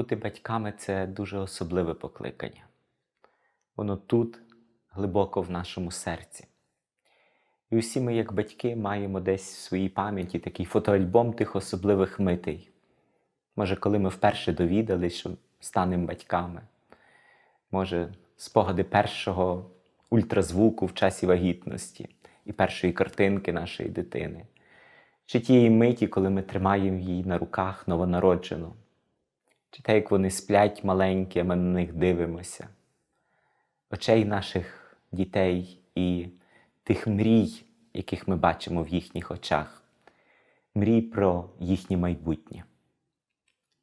Бути батьками це дуже особливе покликання. Воно тут, глибоко в нашому серці. І усі ми, як батьки, маємо десь в своїй пам'яті такий фотоальбом тих особливих митей. Може, коли ми вперше довідались, що станемо батьками, може, спогади першого ультразвуку в часі вагітності і першої картинки нашої дитини, чи тієї миті, коли ми тримаємо її на руках новонароджену, чи те, як вони сплять маленькі, а ми на них дивимося, очей наших дітей і тих мрій, яких ми бачимо в їхніх очах, мрій про їхнє майбутнє.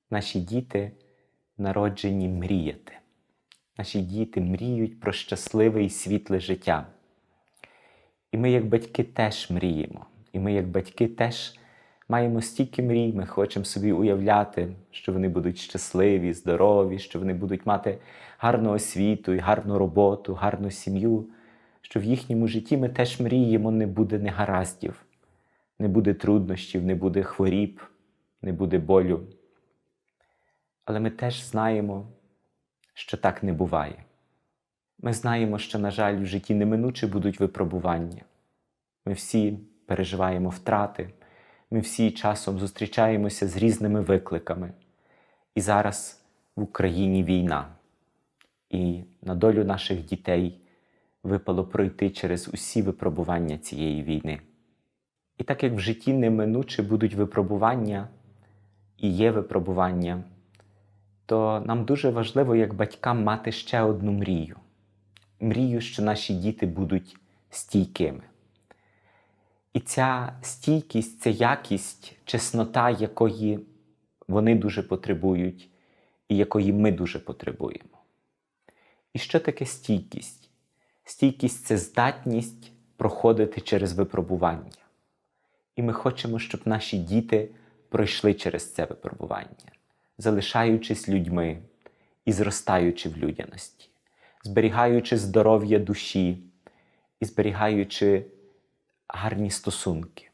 Наші діти народжені мріяти. Наші діти мріють про щасливе і світле життя. І ми, як батьки, теж мріємо. І ми, як батьки, теж маємо стільки мрій, ми хочемо собі уявляти, що вони будуть щасливі, здорові, що вони будуть мати гарну освіту і гарну роботу, гарну сім'ю, що в їхньому житті ми теж мріємо, не буде негараздів, не буде труднощів, не буде хворіб, не буде болю. Але ми теж знаємо, що так не буває. Ми знаємо, що, на жаль, в житті неминуче будуть випробування. Ми всі переживаємо втрати, ми всі часом зустрічаємося з різними викликами. І зараз в Україні війна, і на долю наших дітей випало пройти через усі випробування цієї війни. І так як в житті неминуче будуть випробування і є випробування, то нам дуже важливо, як батькам, мати ще одну мрію. Мрію, що наші діти будуть стійкими. І ця стійкість це якість, чеснота, якої вони дуже потребують, і якої ми дуже потребуємо. І що таке стійкість? Стійкість це здатність проходити через випробування. І ми хочемо, щоб наші діти пройшли через це випробування, залишаючись людьми і зростаючи в людяності, зберігаючи здоров'я душі і зберігаючи гарні стосунки.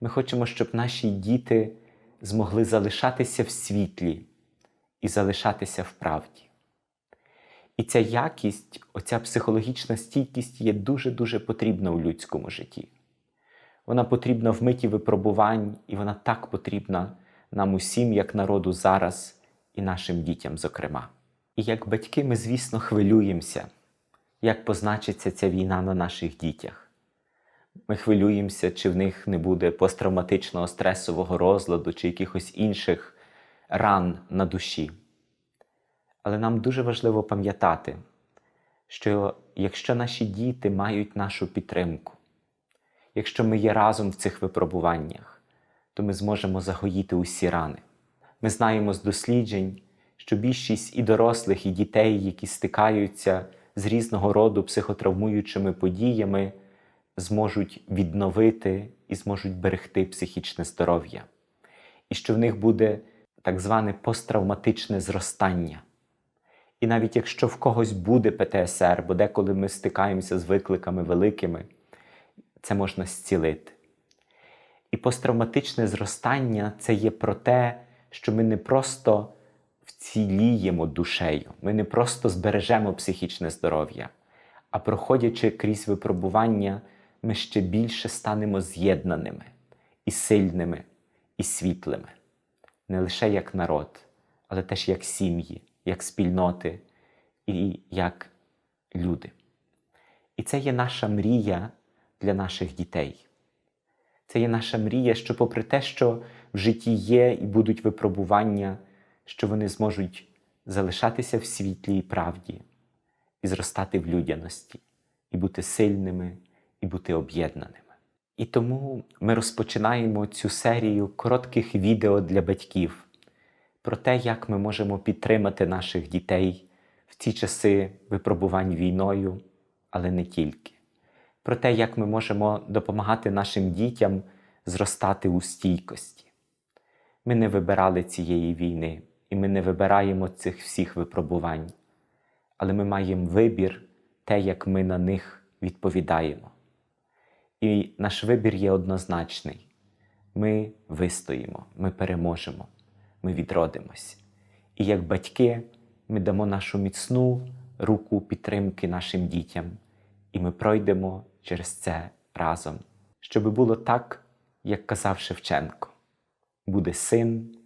Ми хочемо, щоб наші діти змогли залишатися в світлі і залишатися в правді. І ця якість, оця психологічна стійкість є дуже-дуже потрібна у людському житті. Вона потрібна в миті випробувань, і вона так потрібна нам усім, як народу зараз і нашим дітям, зокрема. І як батьки, ми, звісно, хвилюємося, як позначиться ця війна на наших дітях. Ми хвилюємося, чи в них не буде посттравматичного стресового розладу чи якихось інших ран на душі. Але нам дуже важливо пам'ятати, що якщо наші діти мають нашу підтримку, якщо ми є разом в цих випробуваннях, то ми зможемо загоїти усі рани. Ми знаємо з досліджень, що більшість і дорослих, і дітей, які стикаються з різного роду психотравмуючими подіями, зможуть відновити і зможуть берегти психічне здоров'я, і що в них буде так зване посттравматичне зростання. І навіть якщо в когось буде ПТСР, бо деколи ми стикаємося з викликами великими, це можна зцілити. І посттравматичне зростання це є про те, що ми не просто вціліємо душею, ми не просто збережемо психічне здоров'я, а проходячи крізь випробування, ми ще більше станемо з'єднаними і сильними, і світлими, не лише як народ, але теж як сім'ї, як спільноти і як люди. І це є наша мрія для наших дітей. Це є наша мрія, що, попри те, що в житті є і будуть випробування, що вони зможуть залишатися в світлі і правді, і зростати в людяності, і бути сильними, і бути об'єднаними. І тому ми розпочинаємо цю серію коротких відео для батьків про те, як ми можемо підтримати наших дітей в ці часи випробувань війною, але не тільки. Про те, як ми можемо допомагати нашим дітям зростати у стійкості. Ми не вибирали цієї війни, і ми не вибираємо цих всіх випробувань, але ми маємо вибір, те, як ми на них відповідаємо. І наш вибір є однозначний. Ми вистоїмо, ми переможемо, ми відродимось. І як батьки ми дамо нашу міцну руку підтримки нашим дітям, і ми пройдемо через це разом, щоб було так, як казав Шевченко: буде син,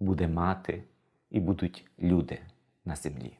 буде мати і будуть люди на землі.